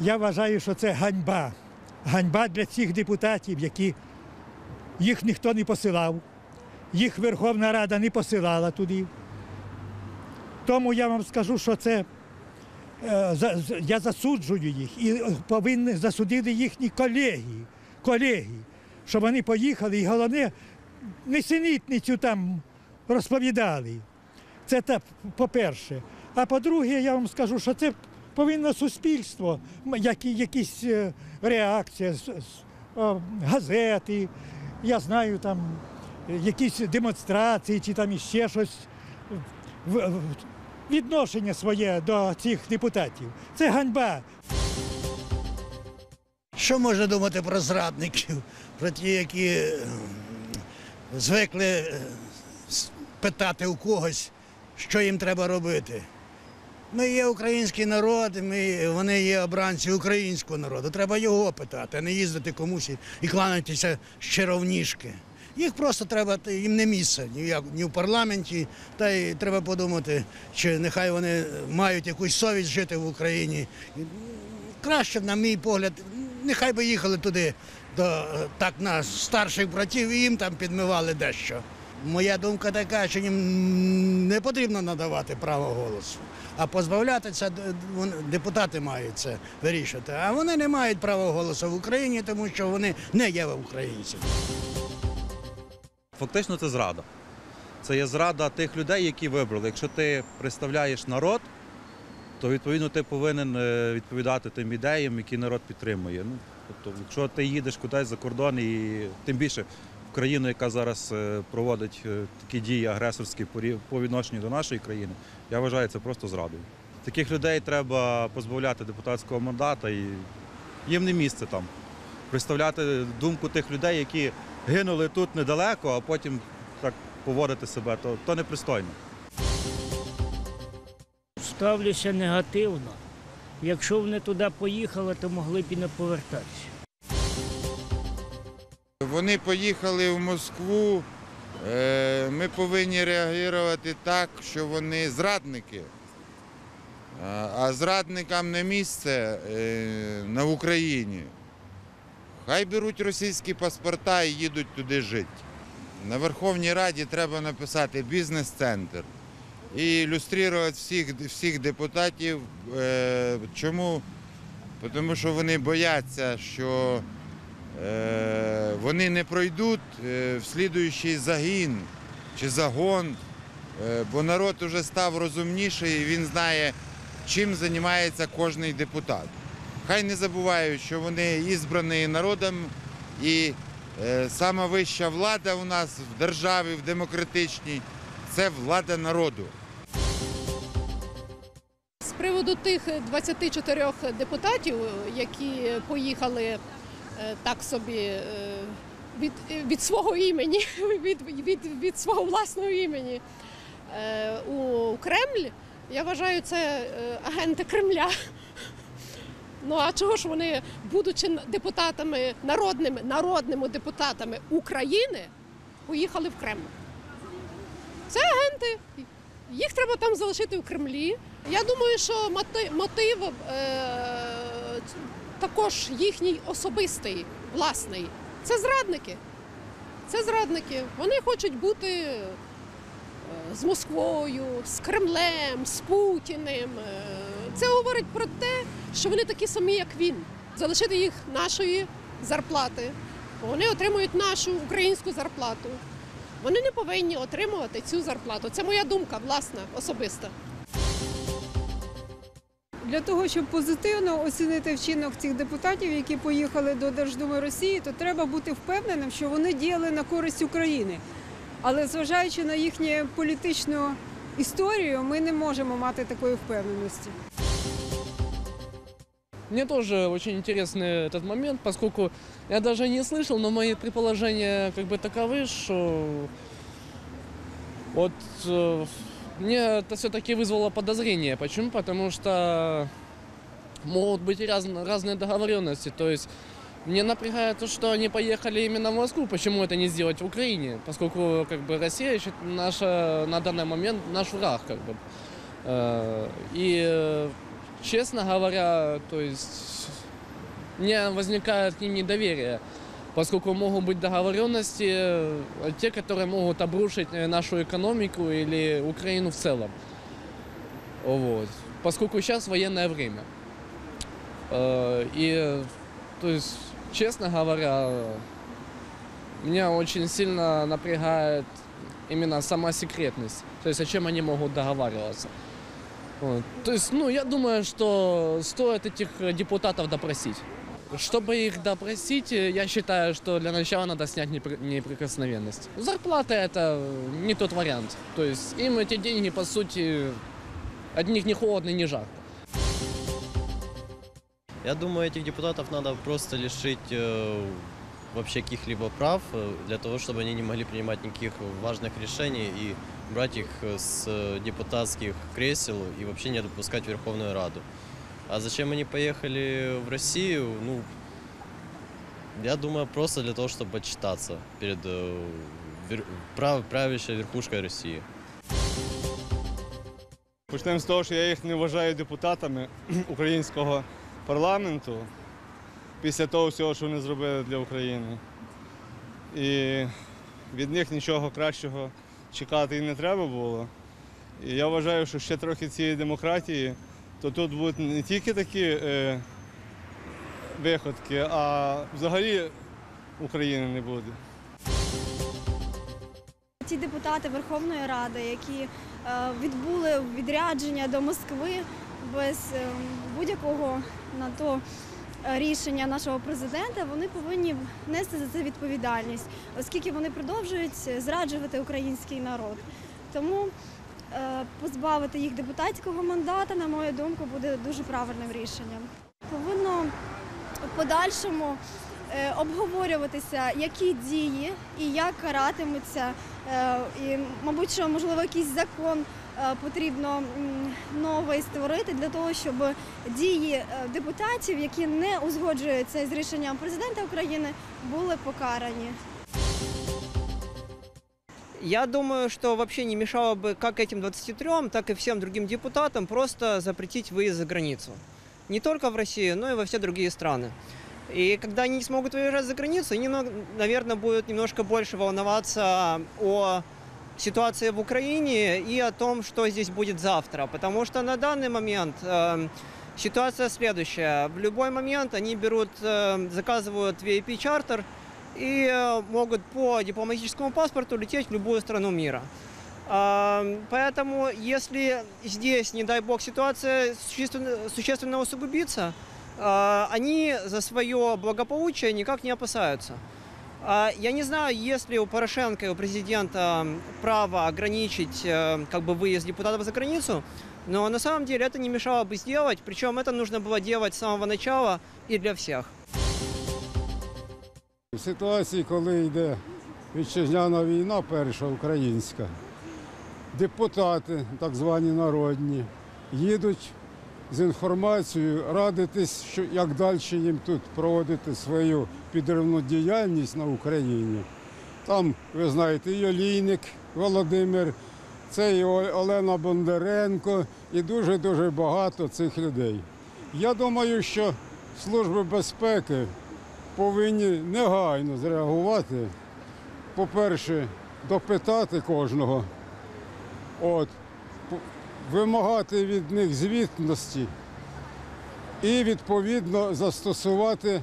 Я вважаю, що це ганьба. Ганьба для цих депутатів, які їх ніхто не посилав, їх Верховна Рада не посилала туди. Тому я вам скажу, що це е, я засуджую їх і повинні засудити їхні колеги, колеги, щоб вони поїхали і головне, несенітницю там розповідали. Це по-перше. А по-друге, я вам скажу, що це повинно суспільство, які, якісь е, о, газети, я знаю, там е, якісь демонстрації чи там іще щось. Відношення своє до цих депутатів. Це ганьба. Що можна думати про зрадників, про ті, які е, звикли питати у когось, що їм треба робити? Ми є український народ, ми, вони є обранці українського народу. Треба його питати, а не їздити комусь і- кланятися з чаровніжки. Їх просто треба, їм не місце ні, як- ні в парламенті, та й треба подумати, чи нехай вони мають якусь совість жити в Україні. Краще, на мій погляд, нехай би їхали туди до так на старших братів і їм там підмивали дещо. Моя думка така, що їм не потрібно надавати право голосу, а позбавляти це д- вон- депутати мають це вирішувати. А вони не мають права голосу в Україні, тому що вони не є українцями. Фактично це зрада. Це є зрада тих людей, які вибрали. Якщо ти представляєш народ, то відповідно ти повинен е, відповідати тим ідеям, які народ підтримує. Ну, тобто, якщо ти їдеш кудись за кордон і тим більше країну, яка зараз е, проводить е, такі дії агресорські по відношенню до нашої країни, я вважаю це просто зрадою. Таких людей треба позбавляти депутатського мандата і їм не місце там. Представляти думку тих людей, які гинули тут недалеко, а потім так поводити себе, то, то непристойно. Ставлюся негативно. Якщо вони туди поїхали, то могли б і не повертатися. Вони поїхали в Москву. Е, Ми повинні реагувати так, що вони зрадники. А- зрадникам не місце е, на Україні. Хай беруть російські паспорта і їдуть туди жити. На Верховній Раді треба написати бізнес-центр і ілюструвати всіх, всіх депутатів. Е, Чому? Тому що вони бояться, що вони не пройдуть е, в слідуючий загін чи загон, е, бо народ вже став розумніший і він знає, чим займається кожний депутат. Хай не забувають, що вони ізбрані народом і е, сама вища влада у нас в державі, в демократичній це влада народу. З приводу тих 24 депутатів, які поїхали е, так собі е, від, від свого імені, від, від, від свого власного імені е, у Кремль, я вважаю, це е, агенти Кремля. Ну а чого ж вони, будучи депутатами народними, народними депутатами України, поїхали в Кремль? Це агенти. Їх треба там залишити в Кремлі. Я думаю, що моти- мотив е, також їхній особистий, власний. Це зрадники. Це зрадники. Вони хочуть бути е, з Москвою, з Кремлем, з Путіним. Е, Це говорить про те, що вони такі самі, як він. Залишити їх нашої зарплати. Вони отримують нашу українську зарплату. Вони не повинні отримувати цю зарплату. Це моя думка, власна, особиста. Для того, щоб позитивно оцінити вчинок цих депутатів, які поїхали до Держдуми Росії, то треба бути впевненим, що вони діяли на користь України. Але зважаючи на їхню політичну історію, ми не можемо мати такої впевненості. Мне тоже очень интересный этот момент, поскольку я даже не слышал, но мои предположения как бы таковы, что вот э, мне это все-таки вызвало подозрение. Почему? Потому что могут быть раз- разные договоренности. То есть мне напрягает то, что они поехали именно в Москву. Почему это не сделать в Украине? Поскольку как бы Россия счит- наша на данный момент наш враг, как бы. Э, И э, честно говоря, то есть у меня возникает к ним недоверие, поскольку могут быть договоренности, э, те, которые могут обрушить э, нашу экономику или Украину в целом. Вот. Поскольку сейчас военное время. Э, И, э, то есть, честно говоря, меня очень сильно напрягает именно сама секретность. То есть, о чем они могут договариваться. Вот. То есть, ну, я думаю, что стоит этих э, депутатов допросить. Чтобы их допросить, э, я считаю, что для начала надо снять непри- неприкосновенность. Зарплата это не тот вариант. То есть им эти деньги, по сути, от них не холодно, не жарко. Я думаю, этих депутатов надо просто лишить э, вообще каких-либо прав, э, для того, чтобы они не могли принимать никаких важных решений и брать их с депутатских кресел и вообще не допускать Верховную Раду. А зачем они поехали в Россию? Ну, я думаю, просто для того, чтобы отчитаться перед э, вер- прав- правящей верхушкой России. Почнемо з того, що я їх не вважаю депутатами українського парламенту після того всього, що вони зробили для України. І від них нічого кращого чекати і не треба було. І я вважаю, що ще трохи цієї демократії, то тут будуть не тільки такі е, виходки, а взагалі України не буде. Ті депутати Верховної Ради, які е, відбули відрядження до Москви без е, будь-якого на то е, рішення нашого президента, вони повинні нести за це відповідальність, оскільки вони продовжують зраджувати український народ. Тому позбавити їх депутатського мандата, на мою думку, буде дуже правильним рішенням. Повинно в подальшому е, обговорюватися, які дії і як каратимуться. Е, І, мабуть, що можливо якийсь закон е, потрібно новий створити для того, щоб дії е, депутатів, які не узгоджуються з рішенням президента України, були покарані. Я думаю, что вообще не мешало бы как этим 23, так и всем другим депутатам просто запретить выезд за границу. Не только в Россию, но и во все другие страны. И когда они не смогут выезжать за границу, они, наверное, будут немножко больше волноваться о ситуации в Украине и о том, что здесь будет завтра. Потому что на данный момент э, ситуация следующая. В любой момент они берут, э, заказывают VIP-чартер и э, могут по дипломатическому паспорту лететь в любую страну мира. А, Поэтому, если здесь, не дай бог, ситуация существенно, существенно усугубится, а, они за свое благополучие никак не опасаются. А, Я не знаю, есть ли у Порошенко и у президента право ограничить э, как бы, выезд депутатов за границу, но на самом деле это не мешало бы сделать, причем это нужно было делать с самого начала и для всех. В ситуації, коли йде вітчизняна війна, перша українська, депутати, так звані народні, їдуть з інформацією радитись, що як далі їм тут проводити свою підривну діяльність на Україні. Там, ви знаєте, і Олійник Володимир, це і Олена Бондаренко, і дуже-дуже багато цих людей. Я думаю, що служби безпеки повинні негайно зреагувати. По-перше, допитати кожного, от, вимагати від них звітності і відповідно застосувати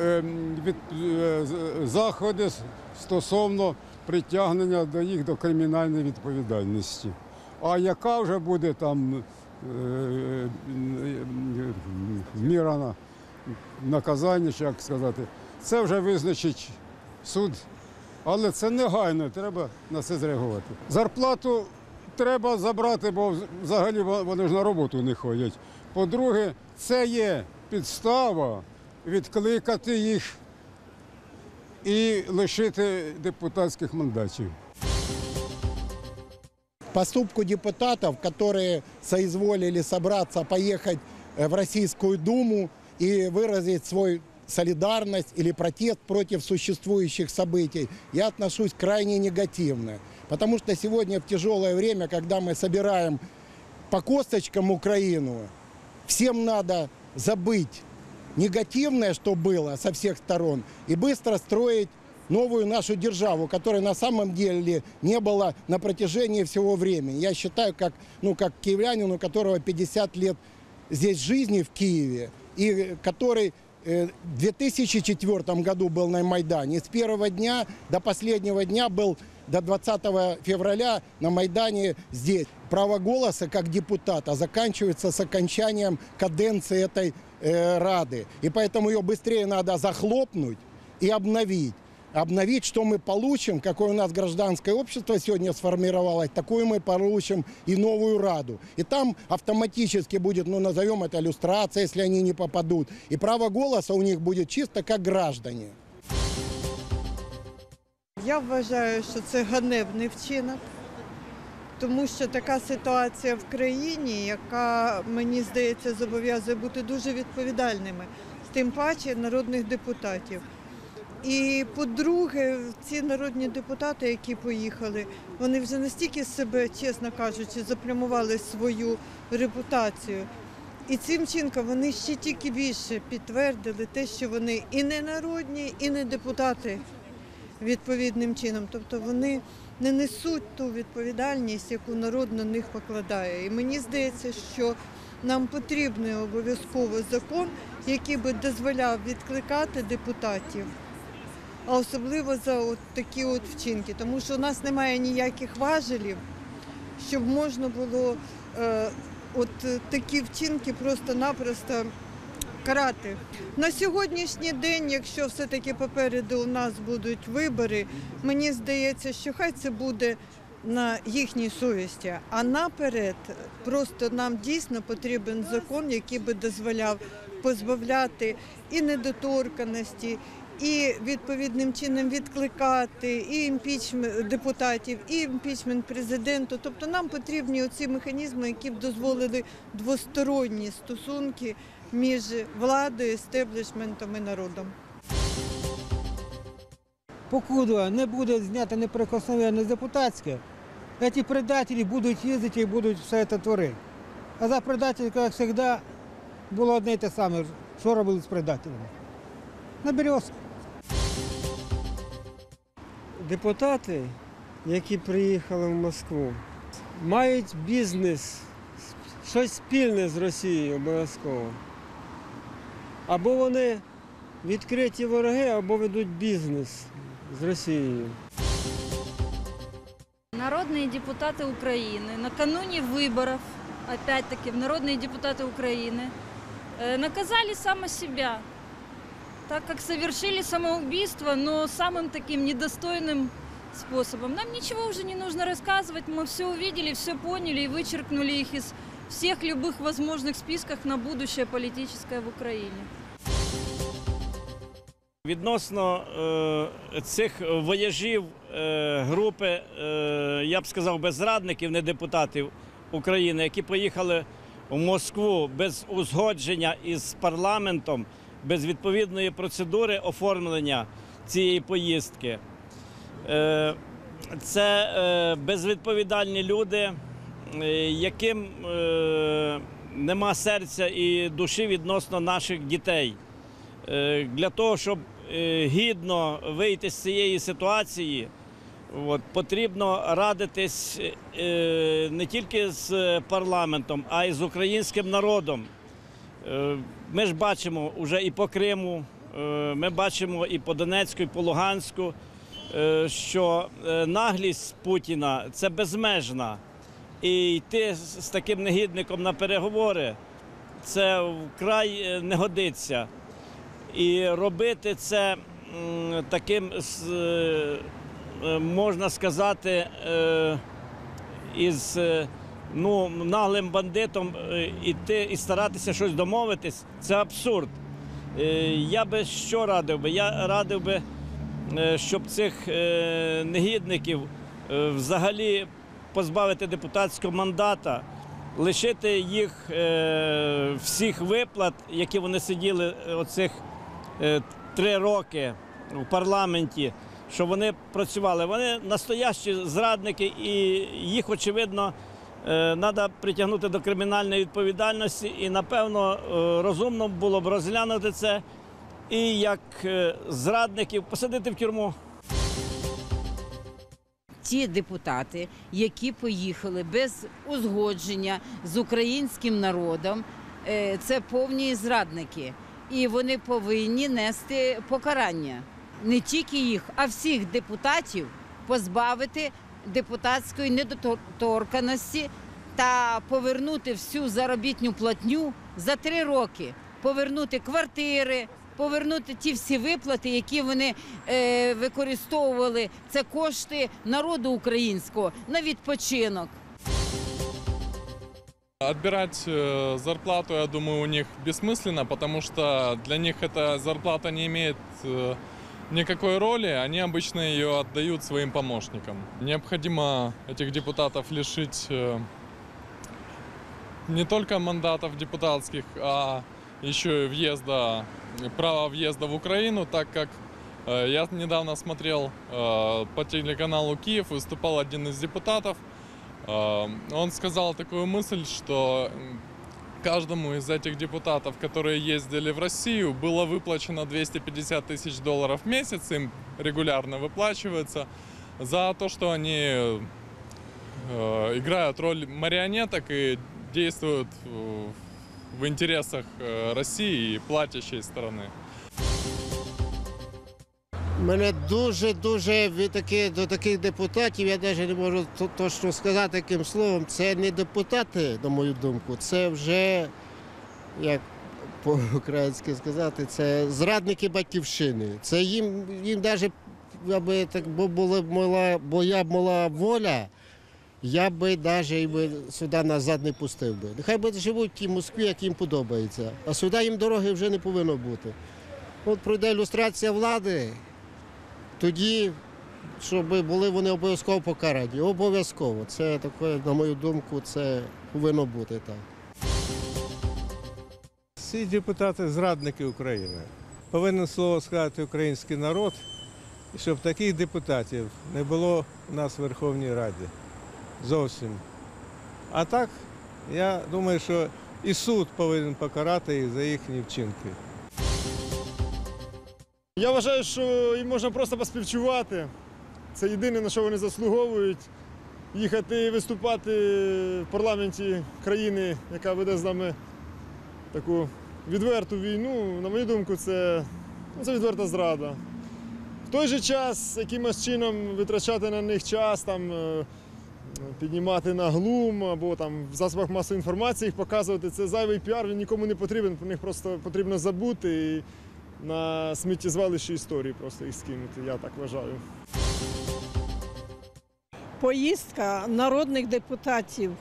ем, е, заходи стосовно притягнення до їх до кримінальної відповідальності. А яка вже буде там е, е, змірана наказання, чи як сказати, це вже визначить суд. Але це негайно, треба на це зреагувати. Зарплату треба забрати, бо взагалі вони ж на роботу не ходять. По-друге, це є підстава відкликати їх і лишити депутатських мандатів. поступку депутатов, которые соизволили собраться, поехать э, в Российскую Думу и выразить свой солидарность или протест против существующих событий, я отношусь крайне негативно. Потому что сегодня в тяжелое время, когда мы собираем по косточкам Украину. Всем надо забыть негативное, что было со всех сторон, и быстро строить новую нашу державу, которой на самом деле не было на протяжении всего времени. Я считаю, как, ну, как киевлянин, у которого 50 лет здесь жизни в Киеве, и который э, в 2004 году был на Майдане. И с первого дня до последнего дня был до 20 февраля на Майдане здесь. Право голоса как депутата заканчивается с окончанием каденции этой э, Рады. И поэтому ее быстрее надо захлопнуть и обновить. Обновить, что мы получим, какое у нас гражданское общество сегодня сформировалось, такое мы получим и новую Раду. И там автоматически будет, ну назовем это иллюстрация, если они не попадут. И право голоса у них будет чисто как граждане. Я вважаю, що це ганебний вчинок, тому що така ситуація в країні, яка мені здається зобов'язує бути дуже відповідальними, тим паче народних депутатів. І по-друге, ці народні депутати, які поїхали, вони вже настільки себе, чесно кажучи, запрямували свою репутацію. І цим чинком вони ще тільки більше підтвердили те, що вони і не народні, і не депутати відповідним чином. Тобто вони не несуть ту відповідальність, яку народ на них покладає. І мені здається, що нам потрібний обов'язково закон, який би дозволяв відкликати депутатів, а особливо за от такі от вчинки, тому що у нас немає ніяких важелів, щоб можна було е, от такі вчинки просто-напросто карати. На сьогоднішній день, якщо все-таки попереду у нас будуть вибори, мені здається, що хай це буде на їхній совісті. А наперед просто нам дійсно потрібен закон, який би дозволяв позбавляти і недоторканості, і відповідним чином відкликати і імпічмент депутатів, і імпічмент президенту. Тобто нам потрібні оці механізми, які б дозволили двосторонні стосунки між владою, естеблішментом і народом. покуда не буде знято неприкосновенне депутатське, ці предателі будуть їздити і будуть все це творити. А за предательство, як завжди, було одне і те саме, що робили з предателями. На березку Депутати, які приїхали в Москву, мають бізнес, щось спільне з Росією обов'язково. Або вони відкриті вороги, або ведуть бізнес з Росією. Народные депутаты Украины накануне выборов, опять-таки, в народные депутаты Украины, э, наказали само себя, так как совершили самоубийство, но самым таким недостойным способом. Нам ничего уже не нужно рассказывать, мы все увидели, все поняли и вычеркнули их из всех любых возможных списках на будущее политическое в Украине. Відносно е, цих вояжів е, групи, е, я б сказав, без зрадників, не депутатів України, які поїхали в Москву без узгодження із парламентом, без відповідної процедури оформлення цієї поїздки. Е, це е, безвідповідальні люди, е, яким нема серця і душі відносно наших дітей. Для того, щоб гідно вийти з цієї ситуації, от, потрібно радитись не тільки з парламентом, а й з українським народом. Ми ж бачимо вже і по Криму, е, ми бачимо і по Донецьку, і по Луганську, е, що е, наглість Путіна це безмежна. І йти з таким негідником на переговори це вкрай не годиться. І робити це таким, можна сказати, із ну, наглим бандитом е, іти і старатися щось домовитись, це абсурд. Е, Я би що радив би? Я радив би, е, щоб цих негідників взагалі позбавити депутатського мандата, лишити їх всіх виплат, які вони сиділи оцих три роки в парламенті, що вони працювали. Вони настоящі зрадники, і їх, очевидно, треба притягнути до кримінальної відповідальності, і напевно е, розумно було б розглянути це і як е, зрадників посадити в тюрму. ті депутати, які поїхали без узгодження з українським народом, е, це повні зрадники, і вони повинні нести покарання не тільки їх, а всіх депутатів позбавити депутатської недоторканості та повернути всю заробітну платню за три роки, повернути квартири. Повернути ті всі виплати, які вони е, використовували, це кошти народу українського на відпочинок. Отбирать э, зарплату, я думаю, у них бессмысленно, потому что для них эта зарплата не имеет э, никакой роли, они обычно ее отдают своим помощникам. Необходимо этих депутатов лишить э, не только мандатов депутатских, а еще и въезда, права въезда в Украину, так как э, я недавно смотрел э, по телеканалу Киев, выступал один из депутатов, Он сказал такую мысль, что каждому из этих депутатов, которые ездили в Россию, было выплачено 250 тысяч долларов в месяц, им регулярно выплачивается, за то, что они э, играют роль марионеток и действуют э, в интересах э, России и платящей стороны. Мене дуже-дуже від таки, до таких депутатів, я навіть не можу точно сказати яким словом, це не депутати, на мою думку, це вже, як по-українськи сказати, це зрадники батьківщини. Це їм, їм навіть, аби так бо була б моя, моя була воля, я би навіть сюди назад не пустив би. Нехай би живуть в тій Москві, як їм подобається. А сюди їм дороги вже не повинно бути. От пройде ілюстрація влади, тоді, щоб були вони обов'язково покарані. Обов'язково. Це таке, на мою думку, це повинно бути так. Всі депутати зрадники України. Повинен слово сказати український народ, щоб таких депутатів не було у нас в Верховній Раді. Зовсім. А так, я думаю, що і суд повинен покарати їх за їхні вчинки. Я вважаю, що їм можна просто поспівчувати. Це єдине, на що вони заслуговують. Їхати виступати в парламенті країни, яка веде з нами таку відверту війну, на мою думку, це, ну, це відверта зрада. В той же час якимось чином витрачати на них час, там, е, піднімати на глум або там в засобах масової інформації їх показувати, це зайвий піар, він нікому не потрібен, про них просто потрібно забути. І, на сміттєзвалищі історії просто їх скинути, я так вважаю. поїздка народних депутатів.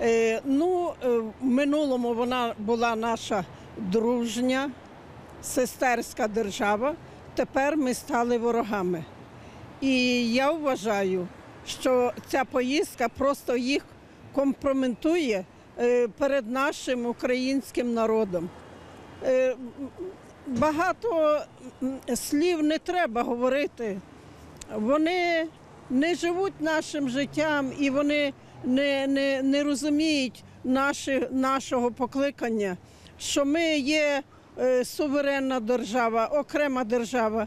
Е, Ну, е, в минулому вона була наша дружня, сестерська держава. Тепер ми стали ворогами. І я вважаю, що ця поїздка просто їх компрометує е, перед нашим українським народом. Е, Багато слів не треба говорити. Вони не живуть нашим життям і вони не, не, не розуміють наші, нашого покликання, що ми є е, суверенна держава, окрема держава.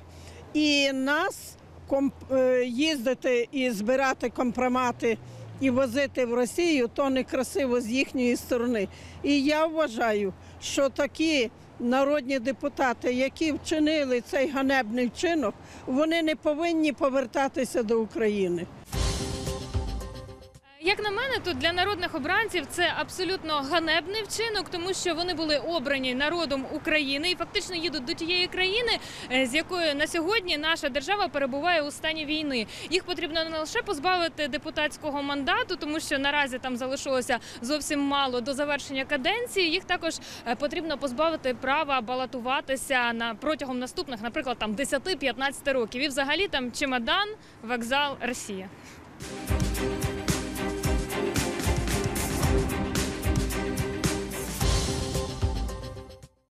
І нас комп, е, їздити і збирати компромати і возити в Росію, то некрасиво з їхньої сторони. І я вважаю, що такі народні депутати, які вчинили цей ганебний вчинок, вони не повинні повертатися до України. Як на мене, то для народних обранців це абсолютно ганебний вчинок, тому що вони були обрані народом України і фактично їдуть до тієї країни, е, з якою на сьогодні наша держава перебуває у стані війни. Їх потрібно не лише позбавити депутатського мандату, тому що наразі там залишилося зовсім мало до завершення каденції. Їх також е, потрібно позбавити права балотуватися на протягом наступних, наприклад, там 10-15 років. І взагалі там чемодан, вокзал, Росія.